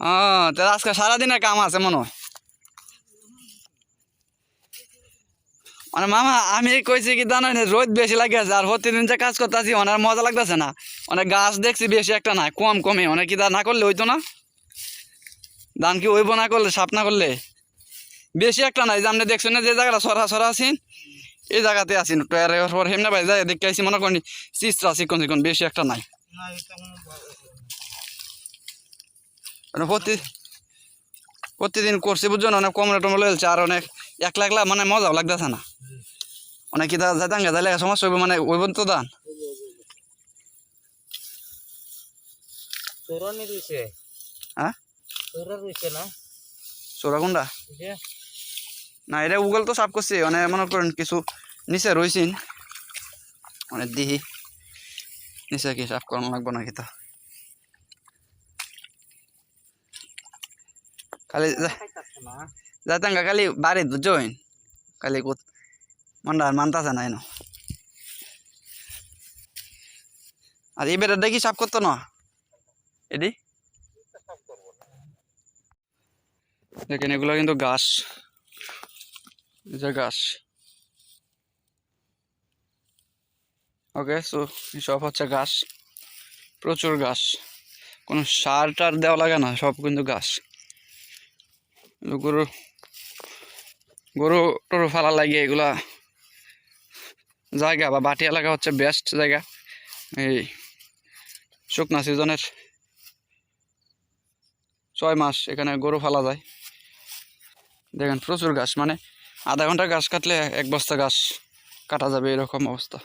হ্যাঁ তো আজকে সারাদিনের কাম আছে মনে হয়। মানে মামা, আমি কইছি কি জানো রোদ বেশি লাগে আর প্রতিদিন যে কাজ করতেছি, অনেক মজা লাগতেছে না। অনেক গাছ দেখছি বেশি একটা না, কম কমে। অনেক কি দা না করলে হইতো না? ধান কি হইব না করলে, সাপ না করলে? বেশি একটা নাই যে আপনি দেখছেন না যে জায়গাটা সরা সরা আছেন? এই জায়গাতে আছেন হেমনা ভাই যাই দেখতে আইসি মনে করি চিত্রা চিকন চিকন, বেশি একটা নাই। মানে প্রতি প্রতিদিন করছি বুঝছ না? অনেক কমলে টমলে হয়েছে আর অনেক একলা একলা মানে মজাও লাগতেছে না। অনেক কি যাই দাঙ্গা যাইলে সমস্যা হইব মানে ওইব তো দান। হ্যাঁ? চোরা না না এটা গুগল তো সাফ করছে মানে মনে করেন কিছু নিচে রয়েছেন অনেক দিহি নিচে কি সাফ করানো লাগবো নাকি তো? খালি যাতাঙ্গা খালি বাড়ি বুঝছেন খালি কোত মনটা মানতাছে না এনো। আর এই বেটা দেখি সাফ করতো না? এডি? দেখেন, এগুলো কিন্তু গাছ যে গাছ ওকে, সো, সব হচ্ছে গাছ প্রচুর গাছ কোনো সার টার দেওয়া লাগে না, সব কিন্তু গাছ গরু গরু টরু ফালা লাগে এগুলা জায়গা বা বাটি এলাকা হচ্ছে বেস্ট জায়গা এই শুকনা সিজনের ছয় মাস এখানে গরু ফালা যায়। দেখেন প্রচুর ঘাস মানে আধা ঘণ্টা ঘাস কাটলে এক বস্তা ঘাস কাটা যাবে এরকম অবস্থা।